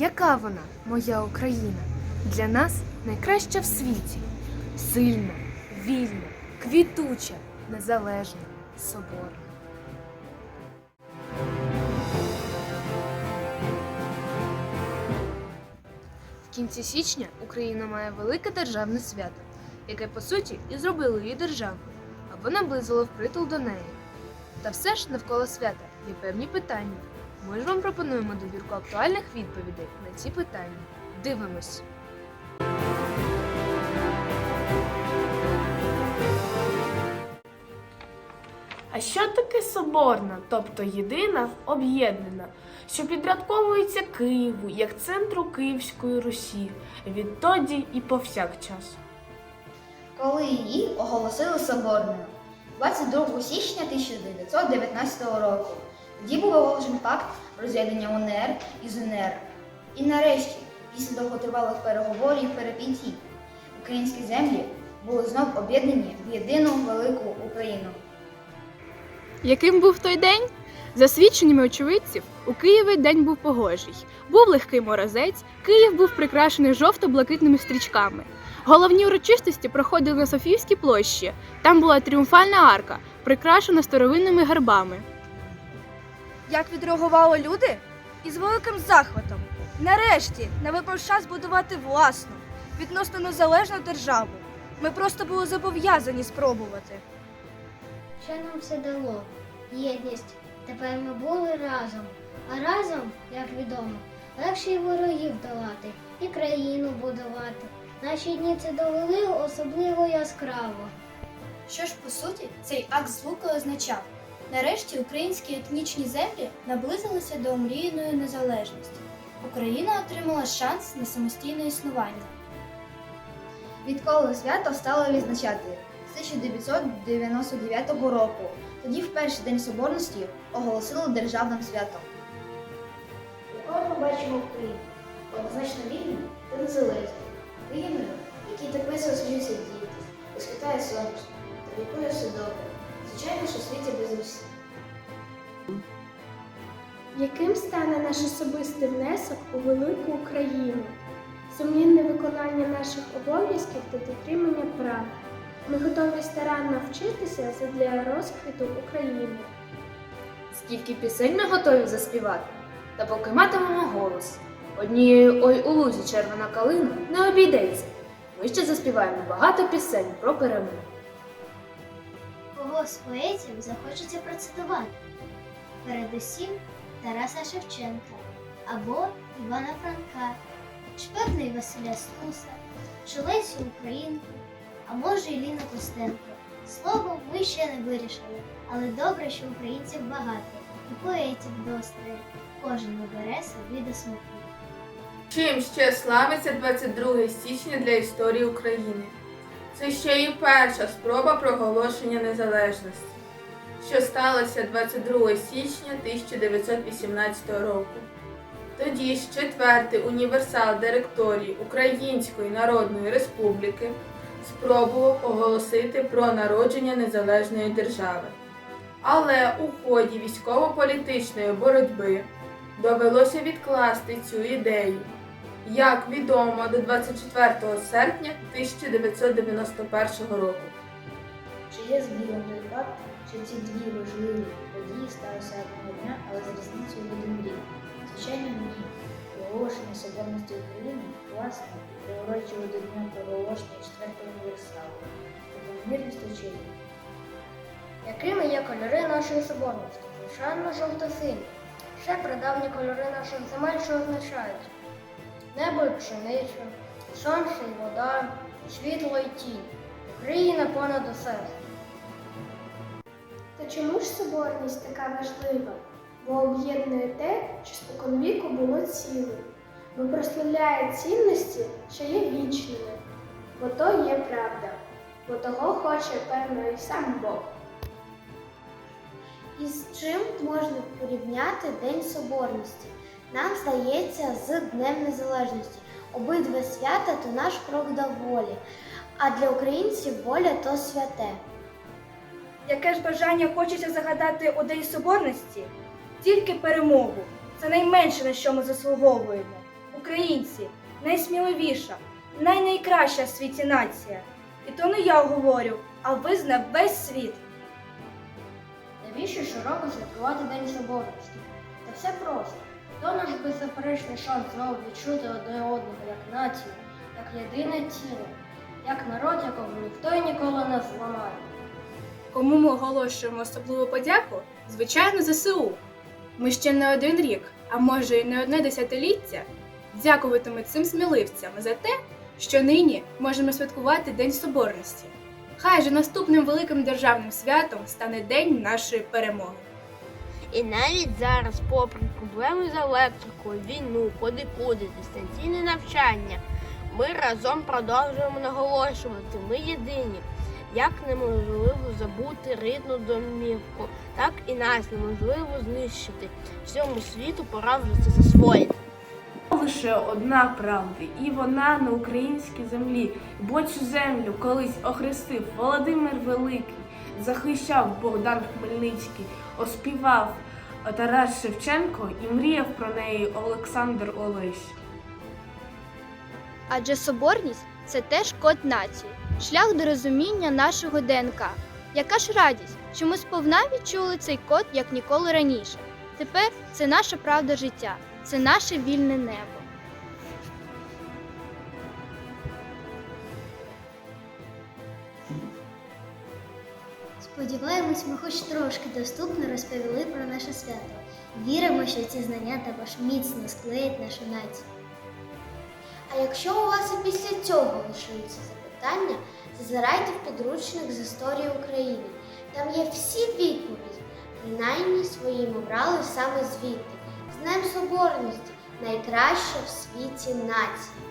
Яка вона, моя Україна? Для нас найкраща в світі. Сильна, вільна, квітуча, незалежна, соборна. В кінці січня Україна має велике державне свято, яке по суті і зробило її державою, або наблизило впритул до неї. Та все ж навколо свята є певні питання. Ми ж вам пропонуємо добірку актуальних відповідей на ці питання. Дивимось. А що таке соборна, тобто єдина, об'єднана, що підрядковується Києву як центру Київської Русі, відтоді і повсякчас? коли її оголосили соборною 22 січня 1919 року. Тоді був оголошений факт роз'єднання УНР із УНР. І нарешті, після довготривалих переговорів і перепітій, українські землі були знов об'єднані в єдину велику Україну. Яким був той день? За свідченнями очевидців, у Києві день був погожий. Був легкий морозець, Київ був прикрашений жовто-блакитними стрічками. Головні урочистості проходили на Софіївській площі. Там була тріумфальна арка, прикрашена старовинними гербами. Як відреагували люди? Із великим захватом. Нарешті не випав час будувати власну, відносно незалежну державу. Ми просто були зобов'язані спробувати. Що нам все дало? Єдність. Тепер ми були разом. А разом, як відомо, легше і ворогів долати, і країну будувати. Наші дні це довели особливо яскраво. Що ж, по суті, цей акт звуку означав? Нарешті українські етнічні землі наблизилися до омріяної незалежності. Україна отримала шанс на самостійне існування. Відколи свято стало відзначати з 1999 року. Тоді в перший день соборності оголосили державним святом. Якою ми бачимо Україну? Однозначно вільну та незалежну. Країною, якій так весело сміються діти, розквітає сонячно, та якої все добре. Звичайно, що світі без Росії. Яким стане наш особистий внесок у велику Україну? Сумлінне виконання наших обов'язків та дотримання прав. Ми готові старанно вчитися задля розквіту України. Скільки пісень ми готові заспівати? Та поки матимемо голос. Однією ой у лузі червона калина не обійдеться. Ми ще заспіваємо багато пісень про перемогу. Кого з поетів захочеться процитувати? Передусім Тараса Шевченка або Івана Франка, Шпетна і Василя Стуса, Шелесю Українку, а може і Ліна Костенко. Словом, ми ще не вирішили, але добре, що українців багато і поетів достає. Кожен вибере собі до смаку. Чим ще славиться 22 січня для історії України? Це ще і перша спроба проголошення незалежності, що сталося 22 січня 1918 року. Тоді ж четвертий універсал директорії Української Народної Республіки спробував оголосити про народження незалежної держави. Але у ході військово-політичної боротьби довелося відкласти цю ідею. Як відомо, до 24 серпня 1991 року. Чи є збігом той факт, що ці дві важливі події сталися одного дня, але з різницею в один рік? Звичайно, ні. Проголошення соборності України, власне, приурочили до дня проголошення четвертого універсалу. Закономірність очевидна. Якими є кольори нашої соборності? Звичайно, жовто-сині. Ще прадавні кольори наших земель, що означають небо і пшениця, сонце і вода, світло і тінь. Україна понад усе. Та чому ж соборність така важлива? Бо об'єднує те, що споконвіку було цілим, бо прославляє цінності, що є вічними, бо то є правда, бо того хоче, певно, і сам Бог. І з чим можна порівняти День Соборності? Нам здається, з Днем Незалежності. Обидва свята то наш крок до волі, а для українців воля то святе. Яке ж бажання хочеться загадати у День Соборності? Тільки перемогу. Це найменше, на що ми заслуговуємо. українці, найсміливіша, найнайкраща в світі нація. І то не я говорю, а визнав весь світ. Навіщо щороку святкувати День Соборності? Та все просто. То наш беззаперечний шанс знову відчути одне одного як націю, як єдине тіло, як народ, якого ніхто і ніколи не зламає. Кому ми оголошуємо особливу подяку? Звичайно, ЗСУ. Ми ще не один рік, а може й не одне десятиліття, дякуватиме цим сміливцям за те, що нині можемо святкувати День Соборності. Хай же наступним великим державним святом стане День нашої перемоги. І навіть зараз, попри проблеми з електрикою, війну, подикуди, дистанційне навчання, ми разом продовжуємо наголошувати, ми єдині. Як неможливо забути рідну домівку, так і нас неможливо знищити. Всьому світу пора вже це засвоїти. Лише одна правда, і вона на українській землі, бо цю землю колись охрестив Володимир Великий, захищав Богдан Хмельницький, оспівав Тарас Шевченко і мріяв про неї Олександр Олесь. Адже соборність це теж код нації, шлях до розуміння нашого ДНК. Яка ж радість, що ми сповна відчули цей код як ніколи раніше. Тепер це наша правда життя, це наше вільне небо. Сподіваємось, ми хоч трошки доступно розповіли про наше свято. Віримо, що ці знання також міцно склеять нашу націю. А якщо у вас і після цього лишаються запитання, зазирайте в підручник з історії України. Там є всі відповіді, принаймні свої ми брали саме звідти. З Днем Соборності, найкраща в світі нація.